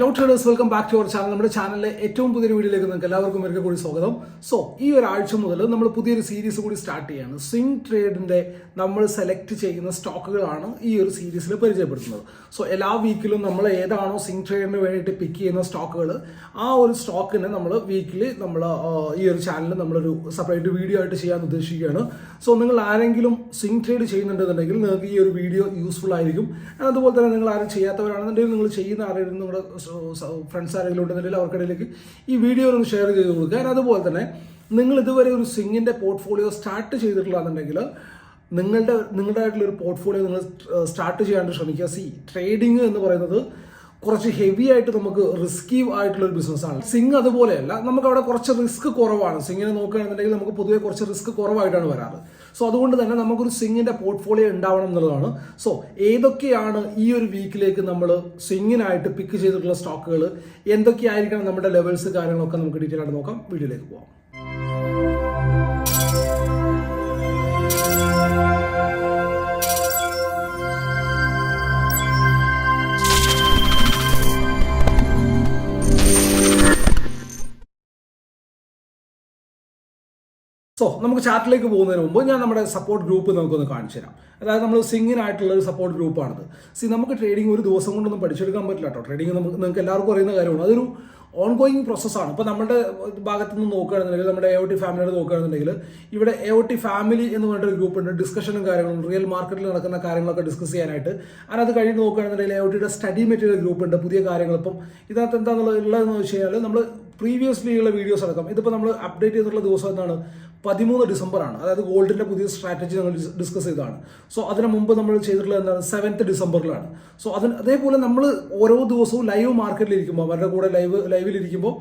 Hello traders welcome back to our channel നമ്മുടെ ചാനലിലെ ഏറ്റവും പുതിയൊരു വീഡിയോയിലേക്ക് നിങ്ങൾക്ക് എല്ലാവർക്കും ഒരിക്കൽ കൂടി സ്വാഗതം. സോ ഈ ഒരാഴ്ച മുതൽ നമ്മൾ പുതിയൊരു സീരീസ് കൂടി സ്റ്റാർട്ട് ചെയ്യാണ്. സ്വിംഗ് ട്രേഡിന്റെ നമ്മൾ സെലക്ട് ചെയ്യുന്ന സ്റ്റോക്കുകളാണ് ഈ ഒരു സീരീസിൽ പരിചയപ്പെടുത്തുന്നത്. സോ എല്ലാ വീക്കിലും നമ്മൾ ഏതാണോ സ്വിംഗ് ട്രേഡിന് വേണ്ടിയിട്ട് പിക്ക് ചെയ്യുന്ന സ്റ്റോക്കുകൾ ആ ഒരു സ്റ്റോക്കിനെ നമ്മൾ വീക്കിലി നമ്മൾ ഈ ഒരു ചാനലിൽ നമ്മളൊരു സെപ്പറേറ്റ് വീഡിയോ ആയിട്ട് ചെയ്യാൻ ഉദ്ദേശിക്കുകയാണ്. സോ നിങ്ങൾ ആരെങ്കിലും സ്വിംഗ് ട്രേഡ് ചെയ്യുന്നുണ്ടെന്നുണ്ടെങ്കിൽ നിങ്ങൾക്ക് ഈ ഒരു വീഡിയോ യൂസ്ഫുൾ ആയിരിക്കും. അതുപോലെ തന്നെ നിങ്ങൾ ആരും ചെയ്യാത്തവരാണെന്നുണ്ടെങ്കിൽ നിങ്ങൾ ചെയ്യുന്ന ആരെങ്കിലും നിങ്ങളുടെ ഫ്രണ്ട്സ് ആരെങ്കിലും ഉണ്ടെന്നുണ്ടെങ്കിൽ അവർക്കിടയിലേക്ക് ഈ വീഡിയോ ഒന്ന് ഷെയർ ചെയ്ത് കൊടുക്കുക. ഞാൻ അതുപോലെ തന്നെ നിങ്ങൾ ഇതുവരെ ഒരു സിംഗിന്റെ പോർട്ട്ഫോളിയോ സ്റ്റാർട്ട് ചെയ്തിട്ടില്ലാന്നുണ്ടെങ്കിൽ നിങ്ങളുടെ നിങ്ങളുടേതായിട്ടുള്ള ഒരു പോർട്ട്ഫോളിയോ നിങ്ങൾ സ്റ്റാർട്ട് ചെയ്യാണ്ട് ശ്രമിക്കുക. സി ട്രേഡിംഗ് എന്ന് പറയുന്നത് കുറച്ച് ഹെവി ആയിട്ട് നമുക്ക് റിസ്കി ആയിട്ടുള്ള ഒരു ബിസിനസ്സാണ് സിംഗ് അതുപോലെയല്ല നമുക്ക് അവിടെ കുറച്ച് റിസ്ക് കുറവാണ്. സിംഗിനെ നോക്കുകയാണെന്നുണ്ടെങ്കിൽ നമുക്ക് പൊതുവെ കുറച്ച് റിസ്ക് കുറവായിട്ടാണ് വരാറ്. സോ അതുകൊണ്ട് തന്നെ നമുക്കൊരു സിംഗിന്റെ പോർട്ട്ഫോളിയോ ഉണ്ടാവണം എന്നുള്ളതാണ്. സോ ഏതൊക്കെയാണ് ഈ ഒരു വീക്കിലേക്ക് നമ്മൾ സിംഗിനായിട്ട് പിക്ക് ചെയ്തിട്ടുള്ള സ്റ്റോക്കുകൾ എന്തൊക്കെയായിരിക്കണം നമ്മുടെ ലെവൽസ് കാര്യങ്ങളൊക്കെ നമുക്ക് ഡീറ്റെയിൽ ആയിട്ട് നോക്കാം. വീഡിയോയിലേക്ക് പോകാം സോ നമുക്ക് ചാറ്റിലേക്ക് പോകുന്നതിന് മുമ്പ് ഞാൻ നമ്മുടെ സപ്പോർട്ട് ഗ്രൂപ്പ് നമുക്കൊന്ന് കാണിച്ചു തരാം. അതായത് നമ്മൾ സിംഗിനായിട്ടുള്ള ഒരു സപ്പോർട്ട് ഗ്രൂപ്പാണിത് സി നമുക്ക് ട്രേഡിംഗ് ഒരു ദിവസം കൊണ്ടൊന്നും പഠിച്ചെടുക്കാൻ പറ്റില്ല കേട്ടോ. ട്രേഡിംഗ് നമുക്ക് നിങ്ങൾക്ക് എല്ലാവർക്കും അറിയുന്ന കാര്യമാണ്. അതൊരു ഓൺ ഗോയിങ് പ്രോസസ്സാണ് ഇപ്പോൾ നമ്മുടെ ഭാഗത്ത് നിന്ന് നോക്കുകയാണെന്നുണ്ടെങ്കിൽ നമ്മുടെ എ ഒ ടി ഫാമിലിയുടെ നോക്കുകയാണെന്നുണ്ടെങ്കിൽ ഇവിടെ എ ഒ ടി ഫാമിലി എന്ന് പറഞ്ഞിട്ടൊരു ഗ്രൂപ്പുണ്ട് ഡിസ്കഷനും കാര്യങ്ങളും റിയൽ മാർക്കറ്റിൽ നടക്കുന്ന കാര്യങ്ങളൊക്കെ ഡിസ്കസ് ചെയ്യാനായിട്ട്. അതിനകത്ത് കഴിഞ്ഞ് നോക്കുകയാണെന്നുണ്ടെങ്കിൽ എ ഒ ടിയുടെ സ്റ്റഡി മെറ്റീരിയൽ ഗ്രൂപ്പ് ഉണ്ട്. പുതിയ കാര്യങ്ങൾ ഇപ്പം ഇതിനകത്ത് എന്താണെന്നുള്ളത് ഉള്ളതെന്ന് വെച്ച് കഴിഞ്ഞാൽ നമ്മൾ പ്രീവിയസ്ലി ഉള്ള വീഡിയോസ് അടക്കം ഇതിപ്പോൾ നമ്മൾ അപ്ഡേറ്റ് ചെയ്തിട്ടുള്ള ദിവസം എന്താണ്? പതിമൂന്ന് ഡിസംബറാണ്. അതായത് ഗോൾഡിന്റെ പുതിയ സ്ട്രാറ്റജി നമ്മൾ ഡിസ്കസ് ചെയ്തതാണ്. സോ അതിന് മുമ്പ് നമ്മൾ ചെയ്തിട്ടുള്ളത് എന്താണ്? സെവൻത്ത് ഡിസംബറിലാണ്. സോ അതിന് അതേപോലെ നമ്മൾ ഓരോ ദിവസവും ലൈവ് മാർക്കറ്റിൽ ഇരിക്കുമ്പോൾ അവരുടെ കൂടെ ലൈവ് ലൈവിലിരിക്കുമ്പോൾ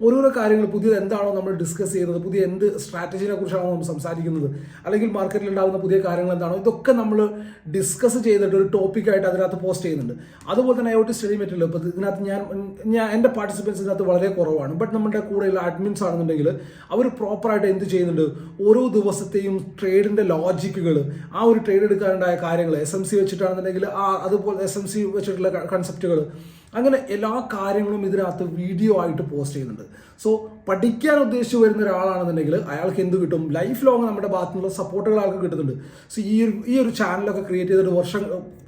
ഓരോരോ കാര്യങ്ങൾ പുതിയത് എന്താണോ നമ്മൾ ഡിസ്കസ് ചെയ്യുന്നത് പുതിയ എന്ത് സ്ട്രാറ്റജിനെ കുറിച്ചാണോ നമ്മൾ സംസാരിക്കുന്നത് അല്ലെങ്കിൽ മാർക്കറ്റിൽ ഉണ്ടാകുന്ന പുതിയ കാര്യങ്ങൾ എന്താണോ ഇതൊക്കെ നമ്മൾ ഡിസ്കസ് ചെയ്തിട്ട് ഒരു ടോപ്പിക്കായിട്ട് അതിനകത്ത് പോസ്റ്റ് ചെയ്യുന്നുണ്ട്. അതുപോലെ തന്നെ ഐ സ്റ്റഡി മെറ്റീരിയൽ ഇപ്പോൾ ഇതിനകത്ത് ഞാൻ ഞാൻ എന്റെ പാർട്ടിസിപ്പൻസ് ഇതിനകത്ത് വളരെ കുറവാണ്. ബട്ട് നമ്മുടെ കൂടെയുള്ള അഡ്മിൻസ് ആണെന്നുണ്ടെങ്കിൽ അവർ പ്രോപ്പറായിട്ട് എന്ത് ചെയ്യുന്നുണ്ട്? ഓരോ ദിവസത്തെയും ട്രേഡിന്റെ ലോജിക്കുകൾ ആ ഒരു ട്രേഡ് എടുക്കാനുണ്ടായ കാര്യങ്ങൾ എസ് എം സി വെച്ചിട്ടാണെന്നുണ്ടെങ്കിൽ ആ അതുപോലെ എസ് എം സി വെച്ചിട്ടുള്ള കൺസെപ്റ്റുകൾ അങ്ങനെ എല്ലാ കാര്യങ്ങളും ഇതിനകത്ത് വീഡിയോ ആയിട്ട് പോസ്റ്റ് ചെയ്യുന്നുണ്ട്. സോ പഠിക്കാൻ ഉദ്ദേശിച്ച് വരുന്ന ഒരാളാണെന്നുണ്ടെങ്കിൽ അയാൾക്ക് എന്ത് കിട്ടും? ലൈഫ് ലോങ് നമ്മുടെ ഭാഗത്തു നിന്നുള്ള സപ്പോർട്ടുകൾ ആൾക്ക് കിട്ടുന്നുണ്ട്. സോ ഈ ഒരു ഈ ഒരു ചാനലൊക്കെ ക്രിയേറ്റ് ചെയ്തിട്ട് വർഷം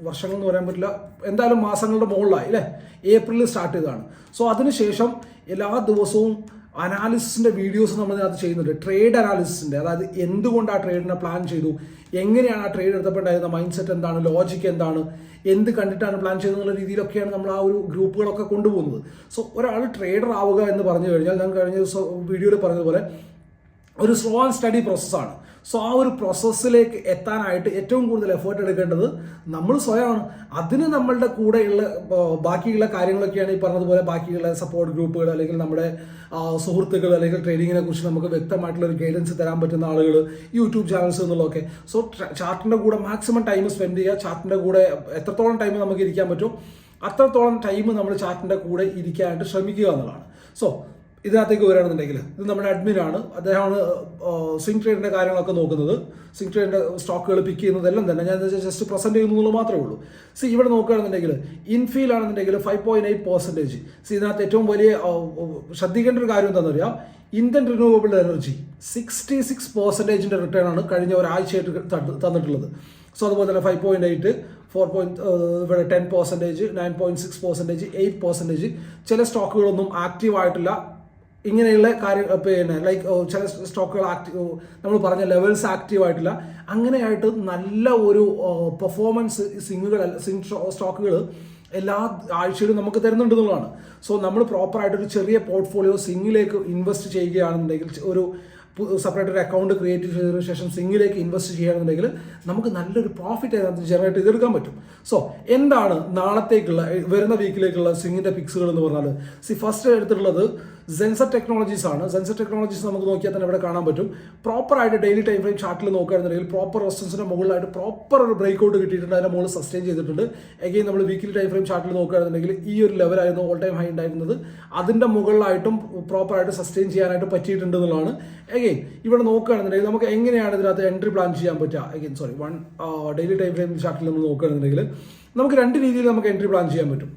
വർഷങ്ങൾ എന്ന് പറയാൻ പറ്റില്ല. എന്തായാലും മാസങ്ങളുടെ മുകളിലായി അല്ലേ? ഏപ്രിലിൽ സ്റ്റാർട്ട് ചെയ്തതാണ്. സോ അതിനുശേഷം എല്ലാ ദിവസവും അനാലിസിസിന്റെ വീഡിയോസ് നമ്മൾ ഇതിനകത്ത് ചെയ്യുന്നുണ്ട്. ട്രേഡ് അനാലിസിസിന്റെ അതായത് എന്തുകൊണ്ട് ആ ട്രേഡിനെ പ്ലാൻ ചെയ്തു? എങ്ങനെയാണ് ആ ട്രേഡ് എടുത്തപ്പോണ്ടായിരുന്ന മൈൻഡ് സെറ്റ് എന്താണ്? ലോജിക്ക് എന്താണ്? എന്ത് കണ്ടിട്ടാണ് പ്ലാൻ ചെയ്തെന്നുള്ള രീതിയിലൊക്കെയാണ് നമ്മൾ ആ ഒരു ഗ്രൂപ്പുകളൊക്കെ കൊണ്ടുപോകുന്നത്. സോ ഒരാൾ ട്രേഡർ ആവുക എന്ന് പറഞ്ഞു കഴിഞ്ഞാൽ ഞാൻ കഴിഞ്ഞ ദിവസം വീഡിയോയിൽ പറഞ്ഞതുപോലെ ഒരു സ്ലോ ആൻഡ് സ്റ്റഡി പ്രോസസ്സാണ് സോ ആ ഒരു പ്രോസസ്സിലേക്ക് എത്താനായിട്ട് ഏറ്റവും കൂടുതൽ എഫേർട്ട് എടുക്കേണ്ടത് നമ്മൾ സ്വയമാണ്. അതിന് നമ്മളുടെ കൂടെയുള്ള ബാക്കിയുള്ള കാര്യങ്ങളൊക്കെയാണ് ഈ പറഞ്ഞതുപോലെ ബാക്കിയുള്ള സപ്പോർട്ട് ഗ്രൂപ്പുകൾ അല്ലെങ്കിൽ നമ്മുടെ സുഹൃത്തുക്കൾ അല്ലെങ്കിൽ ട്രേഡിങ്ങിനെ കുറിച്ച് നമുക്ക് വ്യക്തമായിട്ടുള്ള ഒരു ഗൈഡൻസ് തരാൻ പറ്റുന്ന ആളുകൾ യൂട്യൂബ് ചാനൽസ് എന്നുള്ളതൊക്കെ. സോ ചാർട്ടിന്റെ കൂടെ മാക്സിമം ടൈം സ്പെൻഡ് ചെയ്യുക. ചാർട്ടിന്റെ കൂടെ എത്രത്തോളം ടൈം നമുക്ക് ഇരിക്കാൻ പറ്റും? അത്രത്തോളം ടൈം നമ്മൾ ചാർട്ടിന്റെ കൂടെ ഇരിക്കാനായിട്ട് ശ്രമിക്കുക എന്നുള്ളതാണ്. സോ ഇതിനകത്തേക്ക് വരികയാണെന്നുണ്ടെങ്കിൽ ഇത് നമ്മുടെ അഡ്മിൻ ആണ്. അദ്ദേഹമാണ് സിംഗ് ട്രേഡിന്റെ കാര്യങ്ങളൊക്കെ നോക്കുന്നത്. സിംഗ് ട്രേഡിന്റെ സ്റ്റോക്കുകൾ പിക്ക് ചെയ്യുന്നതെല്ലാം തന്നെ. ഞാൻ ജസ്റ്റ് പ്രസന്റ് ചെയ്യുന്നു മാത്രമേ ഉള്ളൂ. സി ഇവിടെ നോക്കുകയാണെന്നുണ്ടെങ്കിൽ ഇൻഫീൽ ആണെന്നുണ്ടെങ്കിൽ ഫൈവ് പോയിന്റ് എയ്റ്റ് പെർസെന്റേജ് സി ഇതിനകത്ത് ഏറ്റവും വലിയ ശ്രദ്ധിക്കേണ്ട ഒരു കാര്യം എന്താണെന്ന് അറിയാം? Indian renewable energy sixty six പെർസെന്റേജിന്റെ return ആണ് കഴിഞ്ഞ ഒരാഴ്ചയായിട്ട് തന്നിട്ടുള്ളത്. സോ അതുപോലെ തന്നെ five point eight four point ഇവിടെ ten percentage nine point six percentage eight percentage ചില സ്റ്റോക്കുകളൊന്നും ആക്റ്റീവ് ആയിട്ടില്ല. ഇങ്ങനെയുള്ള കാര്യം പിന്നെ ലൈക്ക് ചില സ്റ്റോക്കുകൾ ആക്റ്റീവ് നമ്മൾ പറഞ്ഞ ലെവൽസ് ആക്റ്റീവ് ആയിട്ടില്ല. അങ്ങനെയായിട്ട് നല്ല ഒരു പെർഫോമൻസ് സിങ്ങുകൾ സിങ് സ്റ്റോക്കുകൾ എല്ലാ ആഴ്ചയിലും നമുക്ക് തരുന്നുണ്ട് എന്നുള്ളതാണ്. സോ നമ്മൾ പ്രോപ്പറായിട്ട് ഒരു ചെറിയ പോർട്ട്ഫോളിയോ സിങ്ങിലേക്ക് ഇൻവെസ്റ്റ് ചെയ്യുകയാണെന്നുണ്ടെങ്കിൽ ഒരു സെപ്പറേറ്റ് ഒരു അക്കൗണ്ട് ക്രിയേറ്റ് ചെയ്തതിനു ശേഷം സിങ്ങിലേക്ക് ഇൻവെസ്റ്റ് ചെയ്യുകയാണെന്നുണ്ടെങ്കിൽ നമുക്ക് നല്ലൊരു പ്രോഫിറ്റ് അതിനകത്ത് ജനറേറ്റ് ചെയ്തെടുക്കാൻ പറ്റും. സോ എന്താണ് നാളത്തേക്കുള്ള വരുന്ന വീക്കിലേക്കുള്ള സിങ്ങിന്റെ പിക്സുകൾ എന്ന് പറഞ്ഞാൽ സി ഫസ്റ്റ് എടുത്തിട്ടുള്ളത് സെൻസർ ടെക്നോളജീസ് ആണ്. സെൻസർ ടെക്നോളജീസ് നമുക്ക് നോക്കിയാൽ തന്നെ ഇവിടെ കാണാൻ പറ്റും. പ്രോപ്പർ ആയിട്ട് ഡെയിലി ടൈം ഫ്രെയിം ചാർട്ടിൽ നോക്കുകയാണെന്നുണ്ടെങ്കിൽ പ്രോപ്പർ റെസിസ്റ്റൻസിന്റെ മുകളിലായിട്ട് പ്രോപ്പർ ഒരു ബ്രേക്ക് ഔട്ട് കിട്ടിയിട്ടുണ്ട്. അതിന്റെ മുകളിൽ സസ്റ്റെയിൻ ചെയ്തിട്ടുണ്ട്. എഗെയിൻ നമ്മൾ വീക്കിലി ടൈം ഫ്രെയിം ചാർട്ടിൽ നോക്കുകയാണെന്നുണ്ടെങ്കിൽ ഈ ഒരു ലെവലായിരുന്നു ഓൾ ടൈം ഹൈ ഉണ്ടായിരുന്നത്. അതിന്റെ മുകളിലായിട്ടും പ്രോപ്പർ ആയിട്ട് സസ്റ്റെയിൻ ചെയ്യാനായിട്ട് പറ്റിയിട്ടുണ്ട് എന്നുള്ളതാണ്. എഗെയിൻ ഇവിടെ നോക്കുകയാണെന്നുണ്ടെങ്കിൽ നമുക്ക് എങ്ങനെയാണ് ഇതിനകത്ത് എൻട്രി പ്ലാൻ ചെയ്യാൻ പറ്റുക? Again sorry one daily time frame ചാർട്ടിൽ നമ്മൾ നോക്കുകയാണെന്നുണ്ടെങ്കിൽ നമുക്ക് രണ്ട് രീതിയിൽ നമുക്ക് എൻട്രി പ്ലാൻ ചെയ്യാൻ പറ്റും.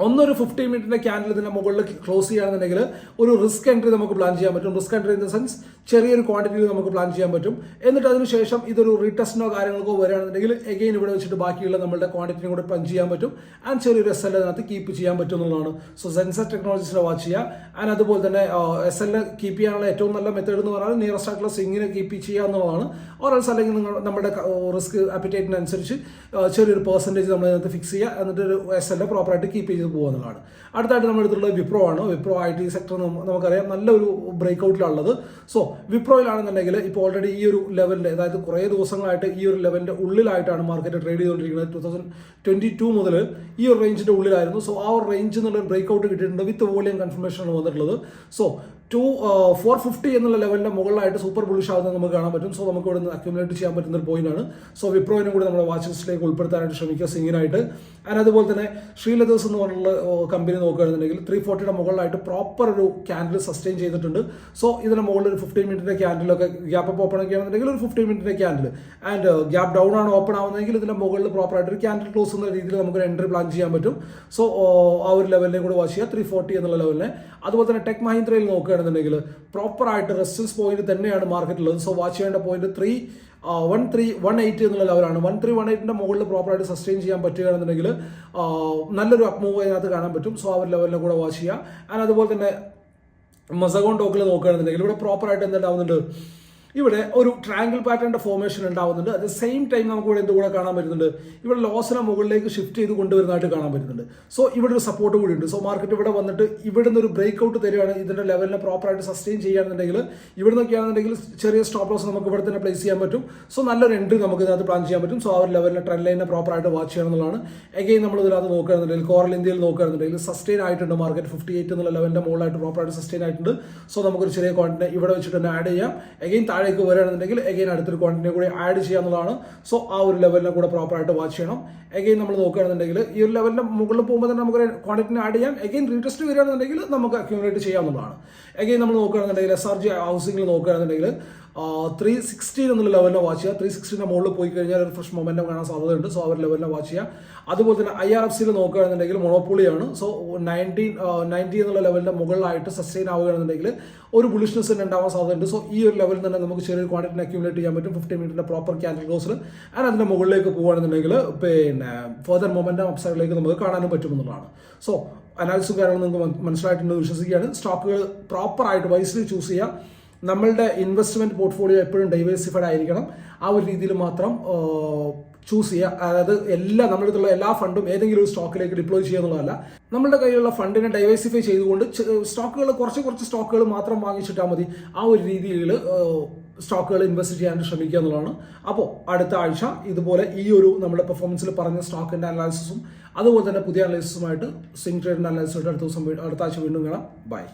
ഒന്നൊരു ഫിഫ്റ്റീൻ മിനിറ്റിന്റെ ക്യാൻഡിൽ ഇതിന്റെ മുകളിൽ ക്ലോസ് ചെയ്യുകയാണെന്നുണ്ടെങ്കിൽ ഒരു റിസ്ക് എൻട്രി നമുക്ക് പ്ലാൻ ചെയ്യാൻ പറ്റും. Risk entry in the sense ചെറിയൊരു ക്വാണ്ടിറ്റിയിൽ നമുക്ക് പ്ലാൻ ചെയ്യാൻ പറ്റും. എന്നിട്ട് അതിനുശേഷം ഇതൊരു റീടെസ്റ്റിനോ കാര്യങ്ങൾക്കോ വരികയാണെന്നുണ്ടെങ്കിൽ എഗെയിൻ ഇവിടെ വെച്ചിട്ട് ബാക്കിയുള്ള നമ്മുടെ ക്വാണ്ടിറ്റിയും കൂടെ പഞ്ച് ചെയ്യാൻ പറ്റും. ആൻഡ് ചെറിയൊരു എസ് എൽ അതിനകത്ത് കീപ്പ് ചെയ്യാൻ പറ്റും എന്നുള്ളതാണ്. സോ സെൻസർ ടെക്നോളജീസിനെ വാച്ച് ചെയ്യുക ആൻഡ് അതുപോലെ തന്നെ എസ് എൽ കീപ്പ് ചെയ്യാനുള്ള ഏറ്റവും നല്ല മെത്തേഡ് എന്ന് പറഞ്ഞാൽ നിയറസ്റ്റ് ആയിട്ടുള്ള സിങ്ങിനെ കീപ്പ് ചെയ്യുക എന്നുള്ളതാണ്. ഓറൽസ് അല്ലെങ്കിൽ നിങ്ങൾ നമ്മുടെ റിസ്ക് അപ്പിറ്റേറ്റിനനുസരിച്ച് ചെറിയൊരു പെർസെന്റേജ് നമ്മൾ അതിനകത്ത് ഫിക്സ് ചെയ്യുക എന്നിട്ട് ഒരു എസ് എല്ലെ പ്രോപ്പറായിട്ട് കീപ്പ് ചെയ്ത് പോകുക എന്നുള്ളതാണ്. അടുത്തായിട്ട് നമ്മൾ വിപ്രോ ആണ്. വിപ്രോ ഐ ടി സെക്ടർ നമുക്കറിയാം. നല്ലൊരു ബ്രേക്ക് ഔട്ടിലുള്ളത് സോ വിപ്രോയിലാണെന്നുണ്ടെങ്കിൽ ഇപ്പോൾ ഓൾറെഡി ഈ ഒരു ലെവലിന്റെ അതായത് കുറേ ദിവസങ്ങളായിട്ട് ഈ ഒരു ലെവലിന്റെ ഉള്ളിലായിട്ടാണ് മാർക്കറ്റ് ട്രേഡ് ചെയ്തുകൊണ്ടിരിക്കുന്നത്. ടു തൗസൻഡ് ട്വന്റി ടു മുതൽ ഈ ഒരു റേഞ്ചിന്റെ ഉള്ളിലായിരുന്നു. സോ ആ ഒരു റേഞ്ച് എന്നുള്ള ബ്രേക്ക് ഔട്ട് കിട്ടിയിട്ടുണ്ട് വിത്ത് വോളിയം കൺഫർമേഷനാണ് വന്നിട്ടുള്ളത്. സോ ടു ഫോർ ഫിഫ്റ്റി എന്നുള്ള ലെവലിന്റെ മുകളിലായിട്ട് സൂപ്പർ ബുളിഷ് ആവുന്നത് നമുക്ക് കാണാൻ പറ്റും. സോ നമുക്ക് ഇവിടെ നിന്ന് അക്യുമുലേറ്റ് ചെയ്യാൻ പറ്റുന്ന ഒരു പോയിന്റാണ് സോ വിപ്രോയിനും കൂടി നമ്മുടെ വാച്ച് ലിസ്റ്റിലേക്ക് ഉൾപ്പെടുത്താനായിട്ട് ശ്രമിക്കുക സിംഗിനായിട്ട്. ആൻഡ് അതുപോലെ തന്നെ ശ്രീലതേഴ്സ് എന്ന് പറഞ്ഞുള്ള കമ്പനി നോക്കുകയാണെന്നുണ്ടെങ്കിൽ ത്രീ ഫോർട്ടിയുടെ മുകളിലായിട്ട് പ്രോപ്പർ ഒരു ക്യാൻഡിൽ സസ്റ്റെയിൻ ചെയ്തിട്ടുണ്ട്. സോ ഇതിന് മുകളിൽ ഒരു ഫിഫ്റ്റീൻ മിനിറ്റിന്റെ ക്യാൻഡിലൊക്കെ ഗ്യാപ്പ് അപ്പ് ഓപ്പൺ ആക്കുകയാണെന്നുണ്ടെങ്കിൽ ഒരു ഫിഫ്റ്റീൻ മിനിറ്റിന്റെ ക്യാൻഡിൽ ആൻഡ് ഗ്യാപ്പ് ഡൗൺ ആണ് ഓപ്പൺ ആവുന്നതെങ്കിൽ ഇതിന്റെ മുകളിൽ പ്രോപ്പർ ആയിട്ട് ഒരു ക്യാൻഡിൽ ക്ലോസ് എന്ന രീതിയിൽ നമുക്ക് എൻട്രി പ്ലാൻ ചെയ്യാൻ പറ്റും. സോ ആ ഒരു ലെവലിനെ കൂടെ വാച്ച് ചെയ്യുക. ത്രീ ഫോർട്ടി എന്നുള്ള ലെവലിനെ അതുപോലെ തന്നെ ടെക് മഹീന്ദ്രയിൽ നോക്കുകയാണെന്നുണ്ടെങ്കിൽ പ്രോപ്പർ ആയിട്ട് റെസിസ്റ്റൻസ് പോയിന്റ് തന്നെയാണ് മാർക്കറ്റിലുള്ളത് സോ വാച്ച് ചെയ്യേണ്ട point three one three one eight എന്നുള്ള ലെവലാണ് വൺ ത്രീ വൺ എയ്റ്റിന്റെ മുകളിൽ പ്രോപ്പറായിട്ട് സസ്റ്റെയിൻ ചെയ്യാൻ പറ്റുകയാണെന്നുണ്ടെങ്കിൽ നല്ലൊരു അപ്പ് മൂവ് അതിനകത്ത് കാണാൻ പറ്റും. സോ ആ ഒരു ലെവലിനെ കൂടെ വാച്ച് ചെയ്യുക. ആൻഡ് അതുപോലെ തന്നെ മസഗോൺ ടോക്കിൽ നോക്കുകയാണെന്നുണ്ടെങ്കിൽ ഇവിടെ പ്രോപ്പറായിട്ട് എന്തുണ്ടാവുന്നുണ്ട്? ഇവിടെ ഒരു ട്രാങ്കിൾ പാറ്റേണിന്റെ ഫോർമേഷൻ ഉണ്ടാവുന്നുണ്ട്. അറ്റ് സെയിം ടൈം നമുക്ക് ഇവിടെ എന്തുകൂടെ കാണാൻ പറ്റുന്നുണ്ട്? ഇവിടെ ലോസിനെ മുകളിലേക്ക് ഷിഫ്റ്റ് ചെയ്ത് കൊണ്ടുവരുന്നതായിട്ട് കാണാൻ പറ്റുന്നുണ്ട്. സോ ഇവിടെ ഒരു സപ്പോർട്ട് കൂടി ഉണ്ട്. സോ മാർക്കറ്റ് ഇവിടെ വന്നിട്ട് ഇവിടെ നിന്ന് ഒരു ബ്രേക്ക് ഔട്ട് തരികയാണ്. ഇതിന്റെ ലെവലിനെ പ്രോപ്പറായിട്ട് സസ്റ്റെയിൻ ചെയ്യുകയാണെന്നുണ്ടെങ്കിൽ ഇവിടെ നിന്നൊക്കെയാണെന്നുണ്ടെങ്കിൽ ചെറിയ സ്റ്റോപ്പ് ലോസ് നമുക്ക് ഇവിടെ തന്നെ പ്ലേസ് ചെയ്യാൻ പറ്റും. സോ നല്ലൊരു എൻട്രി നമുക്ക് ഇതിനകത്ത് പ്ലാൻ ചെയ്യാൻ പറ്റും. സോ ആ ഒരു ലെവലിലെ ട്രെൻഡ് ലൈനെ പ്രോപ്പറായിട്ട് വാച്ച് ചെയ്യണം എന്നുള്ളതാണ്. എഗെയിൻ നമ്മൾ ഇതിനകത്ത് നോക്കുകയാണെന്നുണ്ടെങ്കിൽ കോറൽ ഇന്ത്യയിൽ നോക്കുകയാണെന്നുണ്ടെങ്കിൽ സസ്റ്റെയിൻ ആയിട്ടുണ്ട് മാർക്കറ്റ് ഫിഫ്റ്റി എയ്റ്റ് എന്നുള്ള ലെവലിന്റെ മുകളിലായിട്ട് പ്രോപ്പറായിട്ട് സസ്റ്റെയിൻ ആയിട്ടുണ്ട്. സോ നമുക്കൊരു ചെറിയ കോണ്ടിനെ ഇവിടെ വെച്ചിട്ട് തന്നെ ആഡ് ചെയ്യാം. എഗെയിൻ താഴേക്ക് വരികയാണെന്നുണ്ടെങ്കിൽ എഗെയിൻ അടുത്തൊരു ക്വാണ്ടിറ്റി കൂടി ആഡ് ചെയ്യാന്നുള്ളതാണ്. സോ ആ ഒരു ലെവലിനെ കൂടെ പ്രോപ്പറായിട്ട് വാച്ച് ചെയ്യണം. എഗെയിൻ നമ്മൾ നോക്കുകയാണെന്നുണ്ടെങ്കിൽ ഈ ഒരു ലെവലിന്റെ മുകളിൽ പോകുമ്പോൾ തന്നെ നമുക്ക് ക്വാണ്ടിറ്റിനെ ആഡ് ചെയ്യാം. എഗെയിൻ റീടെസ്റ്റ് വരികയാണെന്നുണ്ടെങ്കിൽ നമുക്ക് അക്യൂമുലേറ്റ് ചെയ്യാവുന്നതാണ്. എഗെയിൻ നമ്മൾ നോക്കുകയാണെന്നുണ്ടെങ്കിൽ എസ് ഹൗസിംഗിൽ നോക്കുകയാണെന്നുണ്ടെങ്കിൽ ത്രീ സിക്സ്റ്റി എന്നുള്ള ലെവലിനെ വാച്ച് ചെയ്യുക. ത്രീ സിക്സ്റ്റീന്റെ മുകളിൽ പോയി കഴിഞ്ഞാൽ ഒരു ഫ്രഷ് മൊമെന്റം കാണാൻ സാധ്യതയുണ്ട്. സോ അവർ ലെവലിനെ വാച്ച് ചെയ്യുക. അതുപോലെ തന്നെ ഐ ആർ എഫ് സിയിൽ നോക്കുകയാണെന്നുണ്ടെങ്കിൽ മൊണോപ്പൊളിയാണ് സോ നയന്റീൻ നയന്റി എന്നുള്ള ലെവലിന്റെ മുകളിലായിട്ട് സസ്റ്റെയിൻ ആവുകയാണെന്നുണ്ടെങ്കിൽ ഒരു ബുളിഷ്നെസ് തന്നെ ഉണ്ടാവാൻ സാധ്യതയുണ്ട്. സോ ഈ ഒരു ലെവലിൽ തന്നെ നമുക്ക് ചെറിയൊരു ക്വാണ്ടിറ്റി അക്യുമുലേറ്റ് ചെയ്യാൻ പറ്റും. ഫിഫ്റ്റി മിനിറ്റിന്റെ പ്രോപ്പർ ക്യാൻഡിൽ ക്ലോസിൽ ആൻഡ് അതിന്റെ മുകളിലേക്ക് പോകുകയാണെന്നുണ്ടെങ്കിൽ പിന്നെ ഫർദർ മൊമെന്റം അപ്സൈഡിലേക്ക് നമുക്ക് കാണാനും പറ്റുമെന്നുള്ളതാണ്. സോ അനാലിസും കാര്യങ്ങളും നിങ്ങൾക്ക് മനസ്സിലായിട്ടുണ്ട് വിശ്വസിക്കുകയാണ്. സ്റ്റോക്കുകൾ പ്രോപ്പറായിട്ട് വൈസ്ലി ചൂസ് ചെയ്യുക. നമ്മളുടെ ഇൻവെസ്റ്റ്മെന്റ് പോർട്ട്ഫോളിയോ എപ്പോഴും ഡൈവേഴ്സിഫൈഡ് ആയിരിക്കണം. ആ ഒരു രീതിയിൽ മാത്രം ചൂസ് ചെയ്യുക അതായത് എല്ലാ നമ്മുടെ അടുത്തുള്ള എല്ലാ ഫണ്ടും ഏതെങ്കിലും ഒരു സ്റ്റോക്കിലേക്ക് ഡിപ്ലോയ് ചെയ്യുക എന്നുള്ളതല്ല. നമ്മുടെ കയ്യിലുള്ള ഫണ്ടിനെ ഡൈവേഴ്സിഫൈ ചെയ്തുകൊണ്ട് സ്റ്റോക്കുകൾ കുറച്ച് കുറച്ച് സ്റ്റോക്കുകൾ മാത്രം വാങ്ങിച്ചിട്ടാൽ മതി. ആ ഒരു രീതിയിൽ സ്റ്റോക്കുകൾ ഇൻവെസ്റ്റ് ചെയ്യാൻ ശ്രമിക്കുക എന്നുള്ളതാണ്. അപ്പോൾ അടുത്ത ആഴ്ച ഇതുപോലെ ഈ ഒരു നമ്മുടെ പെർഫോമൻസിൽ പറഞ്ഞ സ്റ്റോക്കിന്റെ അനാലിസിസും അതുപോലെ തന്നെ പുതിയ അനാലിസിസുമായിട്ട് സിംഗ് ട്രേഡിന്റെ അനാലിസിസുമായിട്ട് അടുത്ത ദിവസം അടുത്ത ആഴ്ച വീണ്ടും കാണാം. ബൈ